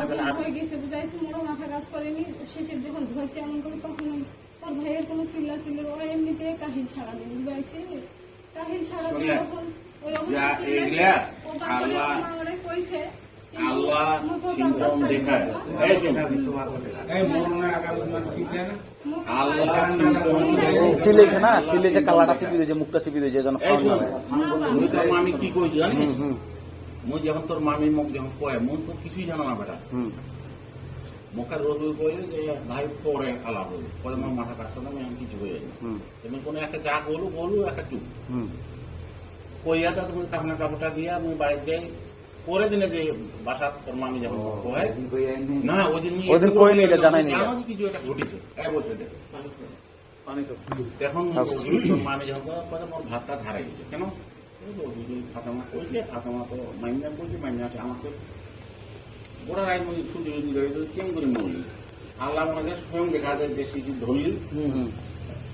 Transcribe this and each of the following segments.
হয়ে গেছে বুঝাইছি মোড়ো মাথা কাজ করেনি শেষের যখন ধরছে এমন করে তখন ওর ভাইয়ের কোনো চিল্লা চিল্লি ওরা এমনিতে কাহিল বুঝাইছে? কাহিল তখন কইছে আল্লাহ এই আগামী মানে ঠিক না আল্লাহ চিলেছে না? চিলেছে কালাটা চিপি দিয়েছে মুখটা চিপি দিয়েছে যেন মামি কি কইছি জানিস? মুই যখন তোর মামি মুখ যখন কয় মুই তো কিছুই জানো না বেটা। হুম। মুখের রোগ কইলে যে ভাই পরে আলাপ হইল পরে আমার মাথা কাজ করে না আমি কিছু হয়ে যাই হুম। তুমি কোনো একটা চা বলু বলু একটা চুপ কইয়া তো তুমি কাপনা কাপড়টা দিয়া আমি বাড়িতে যাই পরে দিনে যে বাসা তোর মামি যখন কয়। না ওই দিন ওই দিন জানাই নি। কিছু একটা ঘটিছে। বলছে তোর মামি যখন কয় মোর ভাতটা ধারাই গেছে কেন? যে কইছে ফাতেমা তো মাইনা আছে আমাকে গোটা রায় মুই ছুটি দিলে কেমন করে মরলি আল্লাহ মনে স্বয়ং দেখা যায় যে শিশু ধরলি হুম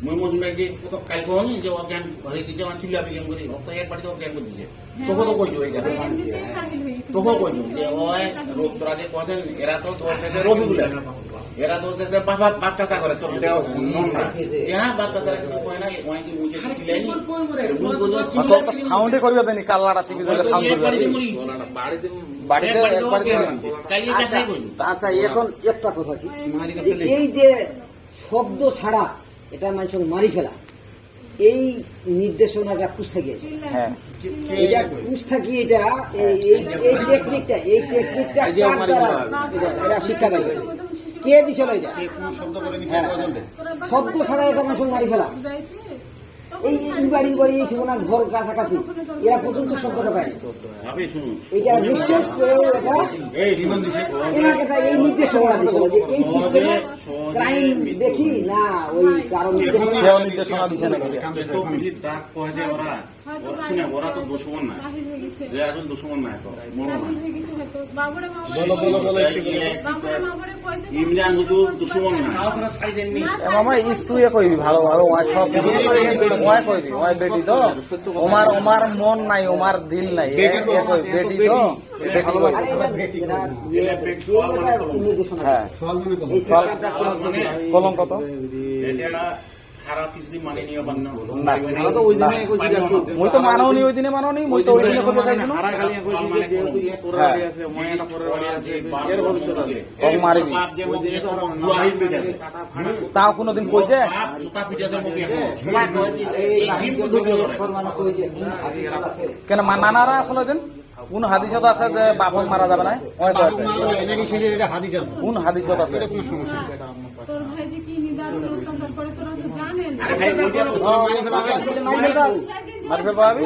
মুই হয় যে কত কাল কহনি যে অজ্ঞান হয়ে গেছে আমার আমি কেমন করি অত এক বাড়িতে অজ্ঞান করে দিছে তোকে তো কইছো। এই কথা এমনিতে কাহিল হয়ে। গেছে। তোকে কইছো যে ওই রোগ তোরা যে কছেন এরা তো ধরতেছে রবিগুলা এরা তো দেশে বাবা বাপ চাচা করে সব দেও মন না হ্যাঁ বাপ চাচারা কিছু কয় না ওই যে ছিলেনি সাউন্ডে করিবে দেনি চিপি দিলে সাউন্ড করবে বাড়িতে একবার দিয়ে কালিয়ে কাছে আচ্ছা এখন একটা কথা কি? এই যে শব্দ ছাড়া এটা মানুষের মারি ফেলা এই নির্দেশনাটা কুছ থেকে হ্যাঁ। এটা কুছ থাকি এটা এই এই এই টেকনিকটা এই টেকনিকটা এই ফেলা। এটা শিক্ষা পাইবে? কে দিছিল এটা? শব্দ ছাড়া এটা মানুষের মারি ফেলা এই বাড়ি বাড়ি এই ঠিকানা ঘর কাছাকাছি। এরা পর্যন্ত শব্দটা পায়। না। এটা নিশ্চয় এটা এই এই নির্দেশনা দিছিল যে এই সিস্টেমে ক্রাইম দেখি না ওই কারণ নির্দেশনা দিছে নাকি? তো শুনে ওরা তো দুশ্মন না। যে দুশ্মন না তো না। তো- ইমরান হুজুর দুশ্মন না। মামা ইস্তুয়ে কইবি ভালো ভালো সব কইবি। বেটি তো ওমার ওমার মন নাই ওমার দিল নাই। কোনো মানে তো মানে তারা মুই। তাও কোনোদিন কইছে? কেন মা নানারা আসলে দিন? কোন হাদিসত আছে যে বাপক মারা যাবে না। কোন হাদিসত আছে? ভাই যে কি নিদারুণ অত্যাচার করে তোরা তো জানেন মারি ফেলব আমি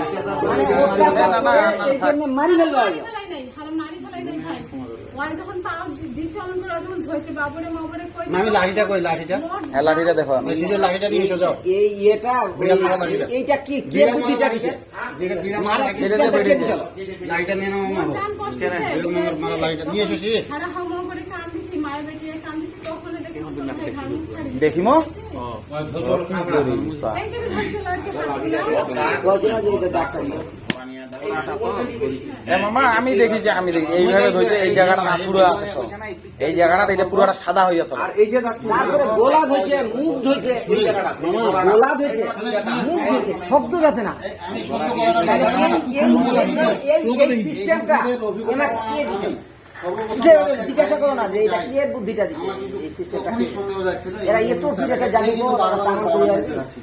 মারি ফেলবে আমি দেখিমো? যে মামা আমি দেখি যে আমি দেখি। এইভাবে ধরছে এই জায়গাটা নাচুরে আছে সব। এই জায়গাটা এটা পুরোটা সাদা হয়ে আছে তারপরে গোলা ধরছে মুখ ধরছে গোলা ধরছে মুখ ধরছে শব্দ যাতে না। এই- এই- এই- এই সিস্টেমটা জিজ্ঞাসা করো না যে এটা কে বুদ্ধিটা দিছে এই সিস্টেমটা কে? সন্দেহ যাচ্ছিল এরা এত বিবেকে জানিব তারা করে আর কি?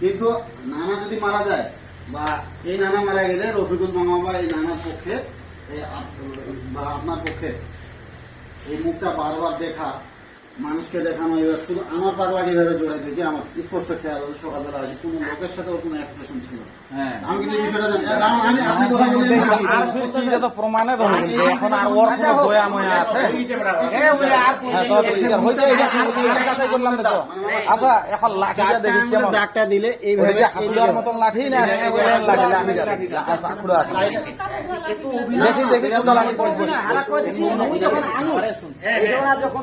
কিন্তু নানা যদি মারা যায় বা এই নানা মারা গেলে রফিকুল মামা বা এই নানার পক্ষে বা আপনার পক্ষে এই মুখটা বারবার দেখা মানুষকে দেখানো এবার শুধু আমার পাগলা কীভাবে জোড়াই দিয়েছে আমার স্পষ্ট খেয়াল হলো সকালবেলা আছে কোনো লোকের সাথেও কোনো এক্সপ্রেশন ছিল হ্যাঁ আমি কিন্তু এই বিষয়টা জানি কারণ আমি আপনি কথা বললেন আর ফিরছি তো প্রমাণে ধরুন যে এখন আর ওর কোনো বয়া ময়া আছে হ্যাঁ আচ্ছা এখন লাঠিটা দেখি কেমন ডাকটা দিলে এইভাবে হাতুড়ার মতন লাঠি না লাঠি আছে দেখি যখন আনু, যখন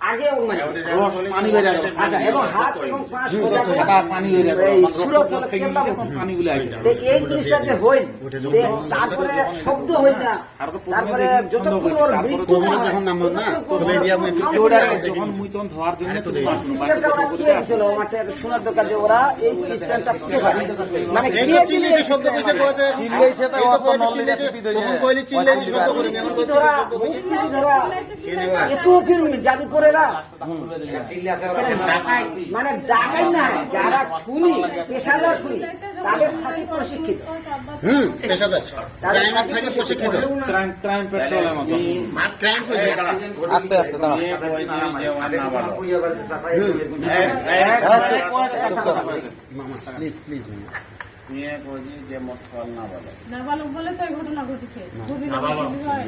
আগে পানি আচ্ছা এবং হাত এবং পা সোজা করে পানি গেল। আসে। এই জিনিসটা যে তারপরে শব্দ না। তারপরে যতক্ষণ ওর মৃত্যু যখন নামলো না, দিয়ে ধোয়ার জন্য ওরা শোনার দরকার যে এই সিস্টেমটা মানে কে শব্দ কইছে, কইছে, অত রেসিপি। তখন কইলি শব্দ কইছে এত ফিল্ম জাদু করে মানে ডাকাই না যারা খুনি পেশাদার খুনি তাদের থাকে প্রশিক্ষিত হুম, পেশাদার। ক্রাইমার থাকে প্রশিক্ষিত। ক্রাইম ক্রাইম পেট্রোলের মতো ক্রাইম আস্তে আস্তে দাঁড়া আচ্ছা, প্লিজ, প্লিজ। নিয়ে কই যে না বলে। নাবালক বলে তো এই ঘটনা ঘটেছে। বুঝি না কি হয়।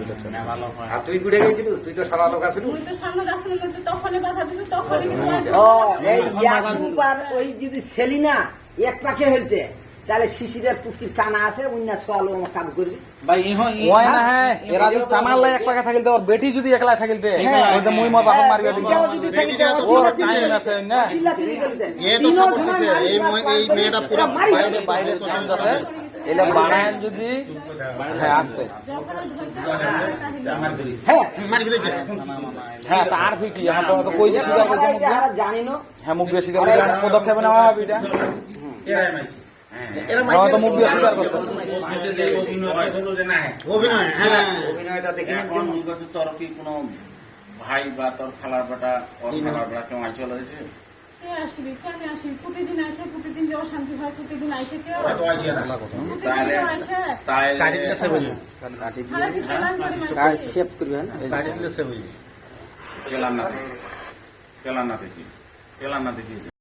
আর তুই ঘুরে গেছিলি? তুই তো সারা লোক আসিল মুই তো সামনে যাচ্ছিলাম না, তো তখনই বাধা দিছে তখনই কিন্তু ও এই ইয়াকুব আর ওই যদি সেলিনা এক পাখে হইতে। তাহলে শিশিরের পুষ্টির কানা আছে অন্য ছোয়ালো কাম করবি। ভাই ইহ ওই না হ্যাঁ এরা যদি তামাল এক পাকে থাকিলতে ওর বেটি যদি একলা থাকিলতে হ্যাঁ। ওই তো মুই যদি ওর টাইম আছে না। এ তো তিনও support এই মারি মহি- এই মেয়েটা পুরা বাইরে আছে। এলে বানায় যদি হ্যাঁ আসতে। হ্যাঁ। মারি ফেলেছে। হ্যাঁ তার ফি কি? তো কইছে মুখ জানি না। হ্যাঁ স্বীকার পদক্ষেপ নেওয়া হবে এটা। হ্যাঁ হ্যাঁ। দেখে ভাই বা তোর খালার বেটা ওর খালার বেটা কেউ হয়েছে কে আসবি? কেন আসবি প্রতিদিন আসে প্রতিদিন যে অশান্তি হয় প্রতিদিন আইসে কেউ হয়তো না। প্রতিদিন তাহলে কেউ আসে। তাহলে কাজে দিলে সে বুঝে। খালা কি খেলাম করে কাজ মানছি সেভ করবে না কাজে